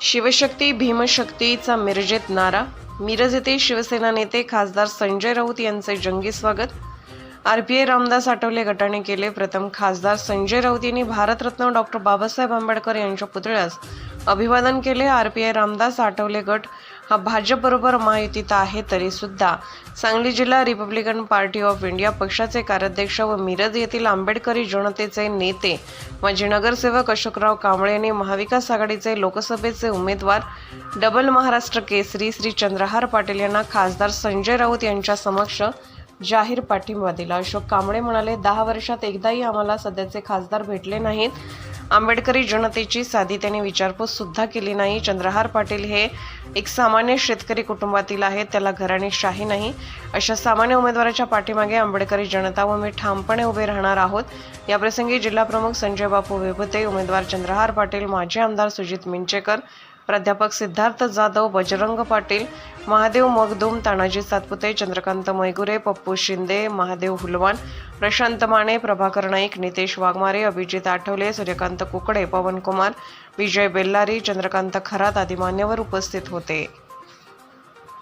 शिवशक्ती भीमशक्तीचा मिरजेत नारा. मिरज येथे शिवसेना नेते खासदार संजय राऊत यांचे जंगी स्वागत. आरपीआय रामदास आठवले गटाने केले प्रथम खासदार संजय राऊत यांनी भारतरत्न डॉक्टर बाबासाहेब आंबेडकर यांच्या पुतळ्यास अभिवादन केले. आरपीआय रामदास आठवले गट हा भाजपबरोबर महायुतीत आहे तरी सुद्धा. सांगली जिल्हा रिपब्लिकन पार्टी ऑफ इंडिया पक्षाचे कार्याध्यक्ष व मिरज येथील आंबेडकरी जनतेचे नेते माजी नगरसेवक अशोकराव कांबळे यांनी महाविकास आघाडीचे लोकसभेचे उमेदवार डबल महाराष्ट्र केसरी श्री चंद्रहार पाटील यांना खासदार संजय राऊत यांच्या समक्ष जाहीर पाठिंबा दिला. अशोक कांबळे म्हणाले दहा वर्षात एकदाही आम्हाला सध्याचे खासदार भेटले नाहीत. आंबेडकरी जनतेची साधी त्यांनी विचारपूस सुद्धा केली नाही. चंद्रहार पाटील हे एक सामान्य शेतकरी कुटुंबातील आहेत. त्याला घराणे शाही नाही. अशा सामान्य उमेदवाराच्या पाठीमागे आंबेडकरी जनता व मी ठामपणे उभे राहणार आहोत. याप्रसंगी जिल्हाप्रमुख संजय बापू वेबुते उमेदवार चंद्रहार पाटील माजी आमदार सुजित मिंचेकर प्राध्यापक सिद्धार्थ जाधव बजरंग पाटील महादेव मगदूम तानाजी सातपुते चंद्रकांत मैगुरे पप्पू शिंदे महादेव हुलवान प्रशांत माने प्रभाकर नाईक नितेश वाघमारे अभिजित आठवले सूर्यकांत कुकडे पवनकुमार विजय बेल्लारी चंद्रकांत खरात आदी मान्यवर उपस्थित होते.